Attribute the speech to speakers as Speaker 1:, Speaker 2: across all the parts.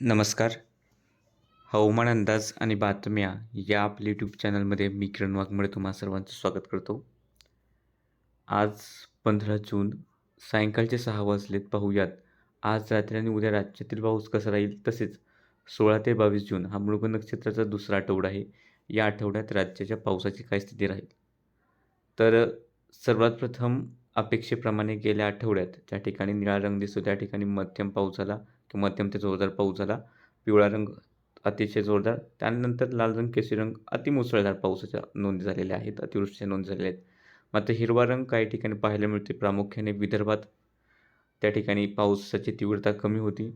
Speaker 1: नमस्कार. हवामान अंदाज आणि बातम्या या आपल्या यूट्यूब चॅनलमध्ये मी किरण वाघमळे तुम्हा सर्वांचं स्वागत करतो. आज पंधरा जून सायंकाळचे सहा वाजलेत. पाहूयात. आज रात्री आणि उद्या राज्यातील पाऊस कसा राहील? तसेच सोळा ते बावीस जून हा मृग नक्षत्राचा दुसरा आठवडा आहे. या आठवड्यात राज्याच्या पावसाची काय स्थिती राहील? तर सर्वात प्रथम अपेक्षेप्रमाणे गेल्या आठवड्यात ज्या ठिकाणी निळा रंग दिसतो त्या ठिकाणी मध्यम पाऊस झाला. की मध्यम ते जोरदार पाऊस झाला. पिवळा रंग अतिशय जोरदार. त्यानंतर लाल रंग केशरी रंग अतिमुसळधार पावसाच्या नोंदी झालेल्या आहेत अतिवृष्टीच्या नोंदी झालेल्या आहेत. मात्र हिरवा रंग काही ठिकाणी पाहायला मिळते प्रामुख्याने विदर्भात त्या ठिकाणी पावसाची तीव्रता कमी होती.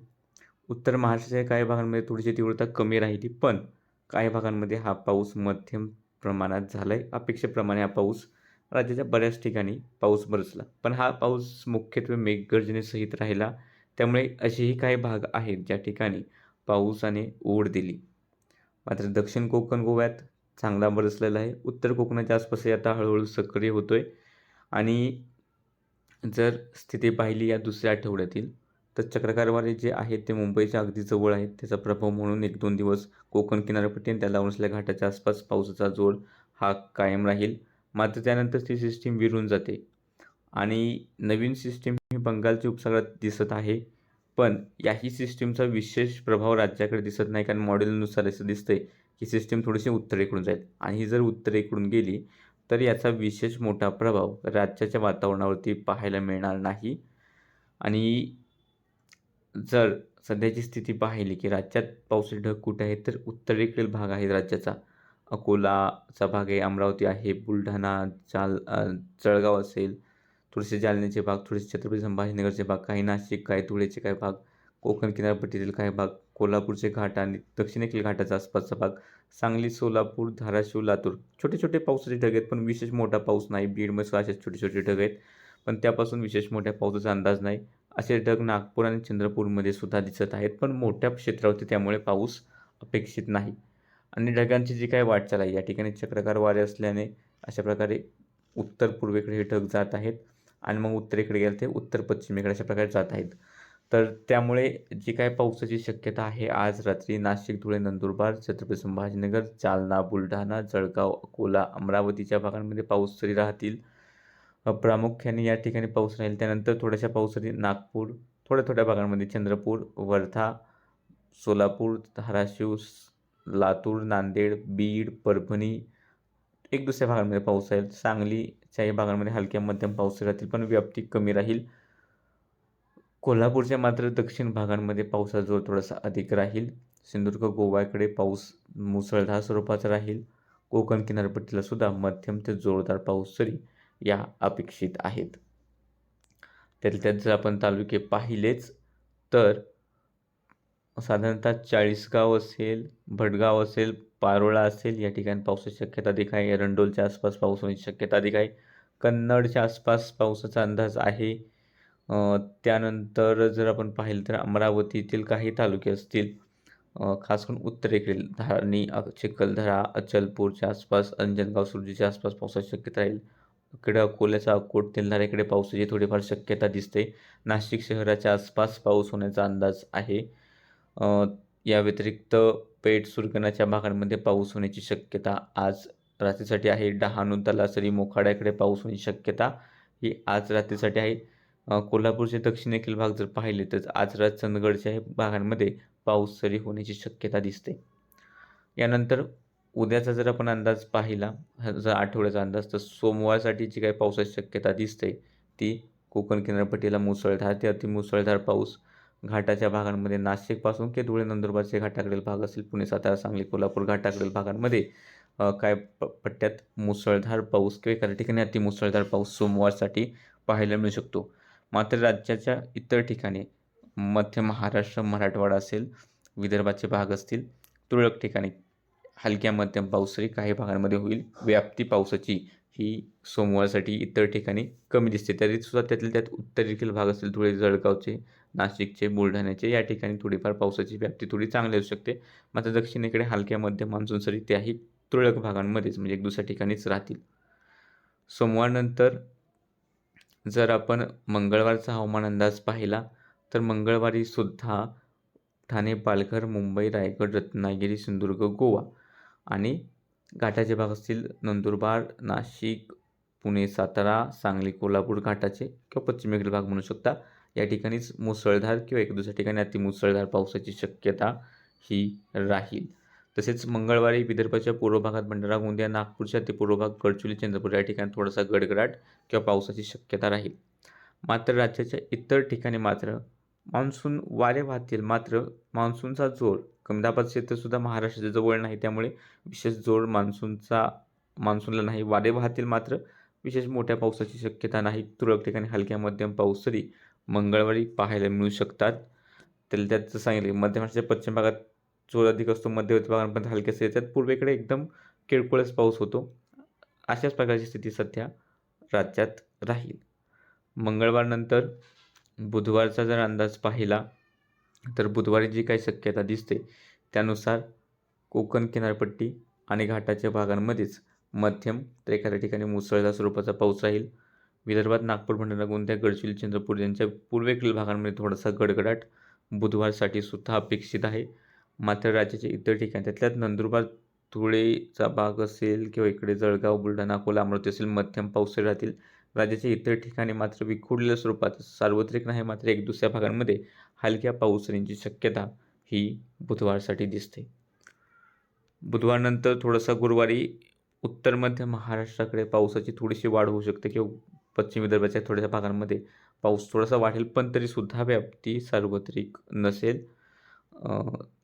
Speaker 1: उत्तर महाराष्ट्राच्या काही भागांमध्ये थोडीशी तीव्रता कमी राहिली पण काही भागांमध्ये हा पाऊस मध्यम प्रमाणात झाला आहे अपेक्षेप्रमाणे हा पाऊस राज्याच्या बऱ्याच ठिकाणी पाऊस बरसला. पण हा पाऊस मुख्यत्वे मेघगर्जनेसहित राहिला. त्यामुळे असेही काही भाग आहेत ज्या ठिकाणी पावसाने ओढ दिली. मात्र दक्षिण कोकण गोव्यात चांगला बरसलेला आहे. उत्तर कोकणाच्या आसपासही आता हळूहळू सक्रिय होतो आहे आणि जर स्थिती पाहिली या दुसऱ्या आठवड्यातील तर चक्रकारवारे जे आहेत ते मुंबईच्या अगदी जवळ आहेत त्याचा प्रभाव म्हणून एक दोन दिवस कोकण किनारपट्टी आणि त्या लावून घाटाच्या आसपास पावसाचा जोर हा कायम राहील. मात्र त्यानंतर ती सिस्टीम विरून जाते. आणि नवीन सिस्टीम ही बंगालच्या उपसागरात दिसत आहे. पण याही सिस्टीमचा विशेष प्रभाव राज्याकडे दिसत नाही कारण मॉडेलनुसार असं दिसतंय की सिस्टीम थोडीशी उत्तरेकडून जाईल. आणि ही जर उत्तरेकडून गेली तर याचा विशेष मोठा प्रभाव राज्याच्या वातावरणावरती पाहायला मिळणार नाही. आणि जर सध्याची स्थिती पाहिली की राज्यात पावसाचे ढग कुठे आहेत तर उत्तरेकडील भाग आहे राज्याचा. अकोलाचा भाग आहे अमरावती आहे बुलढाणा जाल जळगाव असेल थोडेसे जालन्याचे भाग थोडेसे छत्रपती संभाजीनगरचे भाग काही नाशिक काही धुळेचे काही भाग कोकण किनारपट्टीतील काही भाग कोल्हापूरचे घाट आणि दक्षिणेकडील घाटाचा आसपासचा भाग सांगली सोलापूर धाराशिव लातूर. छोटे छोटे पावसाचे ढग आहेत पण विशेष मोठा पाऊस नाही. बीडमध्ये असे छोटे छोटे ढग आहेत पण त्यापासून विशेष मोठ्या पावसाचा अंदाज नाही. असे ढग नागपूर आणि चंद्रपूरमध्ये सुद्धा दिसत आहेत पण मोठ्या क्षेत्रावरती त्यामुळे पाऊस अपेक्षित नाही. आणि ढगांची जी काही वाटचाल आहे या ठिकाणी चक्रकार वारे असल्याने अशा प्रकारे उत्तर पूर्वेकडे हे ढग जात आहेत. आणि मग उत्तरेकडे गेलं ते उत्तर पश्चिमेकडे अशा प्रकारे जात आहेत. तर त्यामुळे जी काय पावसाची शक्यता आहे आज रात्री नाशिक धुळे नंदुरबार छत्रपती संभाजीनगर जालना बुलढाणा जळगाव अकोला अमरावतीच्या भागांमध्ये पाऊस तरी राहतील. प्रामुख्याने या ठिकाणी पाऊस राहील. त्यानंतर थोड्याशा पावसाने नागपूर थोड्या थोड्या भागांमध्ये चंद्रपूर वर्धा सोलापूर धाराशिव लातूर नांदेड बीड परभणी एक दुसऱ्या भागांमध्ये पाऊस राहील सांगलीच्याही भागांमध्ये हलक्या मध्यम पाऊस राहतील पण व्याप्ती कमी राहील. कोल्हापूरच्या मात्र दक्षिण भागांमध्ये पावसाचा जोर थोडासा अधिक राहील. सिंधुदुर्ग गोव्याकडे पाऊस मुसळधार स्वरूपाचा राहील. कोकण किनारपट्टीला सुद्धा मध्यम ते जोरदार पाऊस सरी या अपेक्षित आहेत. त्यातल्या त्यात जर आपण तालुके पाहिलेच. तर साधारणतः चाळीसगाव असेल भटगाव असेल पारोळा असेल या ठिकाणी पावसाची शक्यता अधिक आहे. एरंडोलच्या आसपास पाऊस होण्याची शक्यता अधिक आहे. कन्नडच्या आसपास पावसाचा अंदाज आहे. त्यानंतर जर आपण पाहिलं तर अमरावतीतील काही तालुके असतील खास करून उत्तरेकडील धारणी चिखलदरा अचलपूरच्या आसपास अंजनगाव सुरजीच्या आसपास पावसाची शक्यता राहील. इकडे अकोल्याचा अकोट तेलधाऱ्याकडे पावसाची थोडीफार शक्यता दिसते. नाशिक शहराच्या आसपास पाऊस होण्याचा अंदाज आहे. या व्यतिरिक्त पेठ सुरगणाच्या भागांमध्ये पाऊस होण्याची शक्यता आज रात्रीसाठी आहे. डहाणू तलासरी मोखाड्याकडे पाऊस होण्याची शक्यता ही आज रात्रीसाठी आहे. कोल्हापूरचे दक्षिणेकडील भाग जर पाहिले तर आज रात चंदगडच्या भागांमध्ये पाऊस सरी होण्याची शक्यता दिसते. यानंतर उद्याचा जर आपण अंदाज पाहिला जर आठवड्याचा अंदाज तर सोमवारसाठी जी काही पावसाची शक्यता दिसते ती कोकण किनारपट्टीला मुसळधार ते अतिमुसळधार पाऊस घाटाच्या भागांमध्ये नाशिकपासून ते धुळे नंदुरबारचे घाटाकडील भाग असेल पुणे सातारा सांगली कोल्हापूर घाटाकडील भागांमध्ये. काय प पट्ट्यात मुसळधार पाऊस किंवा एखाद्या ठिकाणी अतिमुसळधार पाऊस सोमवारसाठी पाहायला मिळू शकतो. मात्र राज्याच्या इतर ठिकाणी मध्य महाराष्ट्र मराठवाडा असेल विदर्भाचे भाग असतील तुरळक ठिकाणी हलक्या मध्यम पाऊसही काही भागांमध्ये होईल. व्याप्ती पावसाची ही सोमवारसाठी इतर ठिकाणी कमी दिसते. तरीसुद्धा त्यातल्या त्यात उत्तरेतील भाग असतील. थोडे जळगावचे नाशिकचे बुलढाण्याचे या ठिकाणी थोडीफार पावसाची व्याप्ती थोडी चांगली असू शकते. मात्र दक्षिणेकडे हलक्या मध्यम मान्सूनसाठी त्याही तुरळक भागांमध्येच म्हणजे एक दुसऱ्या ठिकाणीच राहतील. सोमवारनंतर जर आपण मंगळवारचा हवामान अंदाज पाहिला तर मंगळवारी सुद्धा ठाणे पालघर मुंबई रायगड रत्नागिरी सिंधुदुर्ग गोवा आणि घाटाचे भाग असतील नंदुरबार नाशिक पुणे सातारा सांगली कोल्हापूर घाटाचे किंवा पश्चिमेकडील भाग म्हणू शकता. या ठिकाणीच मुसळधार किंवा एक दुसऱ्या ठिकाणी अतिमुसळधार पावसाची शक्यता ही राहील. तसेच मंगळवारी विदर्भाच्या पूर्व भागात भंडारा गोंदिया नागपूरच्या ते पूर्व भाग गडचिरोली चंद्रपूर या ठिकाणी थोडासा गडगडाट किंवा पावसाची शक्यता राहील. मात्र राज्याच्या इतर ठिकाणी मात्र मान्सून वारे वाहतील. मात्र मान्सूनचा जोर कमी दाबाचं क्षेत्रसुद्धा महाराष्ट्राच्या जवळ नाही. त्यामुळे विशेष जोड मान्सूनचा मान्सूनला नाही. वारे वाहतील मात्र विशेष मोठ्या पावसाची शक्यता नाही. तुरळक ठिकाणी हलक्या मध्यम पाऊस तरी मंगळवारी पाहायला मिळू शकतात. तर त्याचं सांगितले मध्य महाराष्ट्राच्या पश्चिम भागात जोर अधिक असतो. मध्यवर्ती भागांपर्यंत हलकेसे येतात पूर्वेकडे एकदम किरकोळच पाऊस होतो. अशाच प्रकारची स्थिती सध्या राज्यात राहील. मंगळवारनंतर बुधवारचा जर अंदाज पाहिला तर बुधवारी जी काही शक्यता दिसते त्यानुसार कोकण किनारपट्टी आणि घाटाच्या भागांमध्येच मध्यम तर एखाद्या ठिकाणी मुसळधार स्वरूपाचा पाऊस राहील. विदर्भात नागपूर भंडारा गोंदिया गडचिरोली चंद्रपूर यांच्या पूर्वेकडील भागांमध्ये थोडासा गडगडाट बुधवारसाठी सुद्धा अपेक्षित आहे. मात्र राज्याच्या इतर ठिकाणी त्यातल्यात नंदुरबार धुळेचा भाग असेल किंवा इकडे जळगाव बुलढाणा अकोला अमरावती असेल मध्यम पाऊस राहतील. राज्याच्या इतर ठिकाणी मात्र विखुरलेल्या स्वरूपात सार्वत्रिक नाही मात्र एक दुसऱ्या भागांमध्ये हलक्या पाऊसरींची शक्यता ही बुधवारसाठी दिसते. बुधवारनंतर थोडंसं गुरुवारी उत्तर मध्य महाराष्ट्राकडे पावसाची थोडीशी वाढ होऊ शकते किंवा पश्चिम विदर्भाच्या थोड्याशा भागांमध्ये पाऊस थोडासा वाढेल पण तरीसुद्धा व्याप्ती सार्वत्रिक नसेल.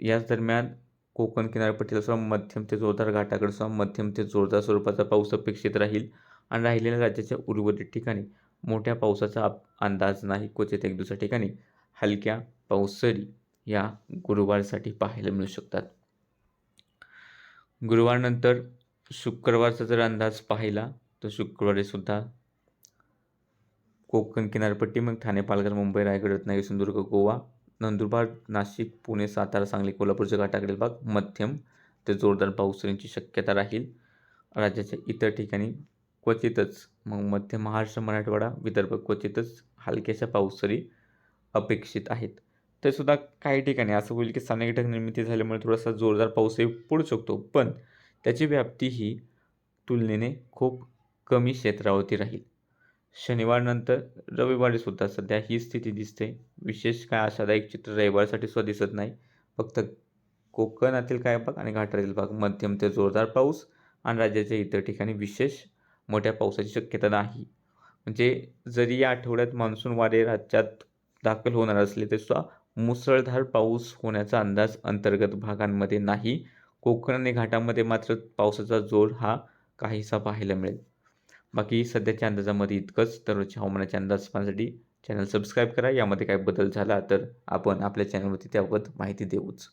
Speaker 1: याच दरम्यान कोकण किनारपट्टीला सुद्धा मध्यम ते जोरदार घाटाकडे सुद्धा मध्यम ते जोरदार स्वरूपाचा पाऊस अपेक्षित राहील. आणि राहिलेल्या राज्याच्या उर्वरित ठिकाणी मोठ्या पावसाचा अंदाज नाही. क्वचित एक दुसऱ्या ठिकाणी हलक्या पावसरी या गुरुवारसाठी पाहायला मिळू शकतात. गुरुवारनंतर शुक्रवारचा जर अंदाज पाहिला तर शुक्रवारी सुद्धा कोकण किनारपट्टी मग ठाणे पालघर मुंबई रायगड रत्नागिरी सिंधुदुर्ग गोवा नंदुरबार नाशिक पुणे सातारा सांगली कोल्हापूरच्या घाटाकडील भाग मध्यम ते जोरदार पाऊस शक्यता राहील. राज्याच्या इतर ठिकाणी क्वचितच मग मध्य महाराष्ट्र मराठवाडा विदर्भ क्वचितच हलक्याशा पाऊसरी अपेक्षित आहेत. ते सुद्धा काही ठिकाणी असं होईल की स्थानिक घटक निर्मिती झाल्यामुळे थोडासा जोरदार पाऊसही पडू शकतो पण त्याची व्याप्ती ही तुलनेने खूप कमी क्षेत्रावरती राहील. शनिवारनंतर रविवारीसुद्धा सध्या ही स्थिती दिसते. विशेष काय आशादायक चित्र रविवारसाठी सुद्धा दिसत नाही. फक्त कोकणातील काय भाग आणि घाटातील भाग मध्यम ते जोरदार पाऊस आणि राज्याच्या इतर ठिकाणी विशेष मोठ्या पावसाची शक्यता नाही. म्हणजे जरी या आठवड्यात मान्सून वारे राज्यात दाखल होणार असले तरीसुद्धा मुसळधार पाऊस होण्याचा अंदाज अंतर्गत भागांमध्ये नाही. कोकण आणि घाटामध्ये मात्र पावसाचा जोर हा काहीसा पाहायला मिळेल. बाकी सध्याच्या अंदाजामध्ये इतकंच. दररोजच्या हवामानाच्या अंदाज पाहण्यासाठी चॅनल सबस्क्राईब करा. यामध्ये काय बदल झाला तर आपण आपल्या चॅनलवरती त्याबाबत माहिती देऊच.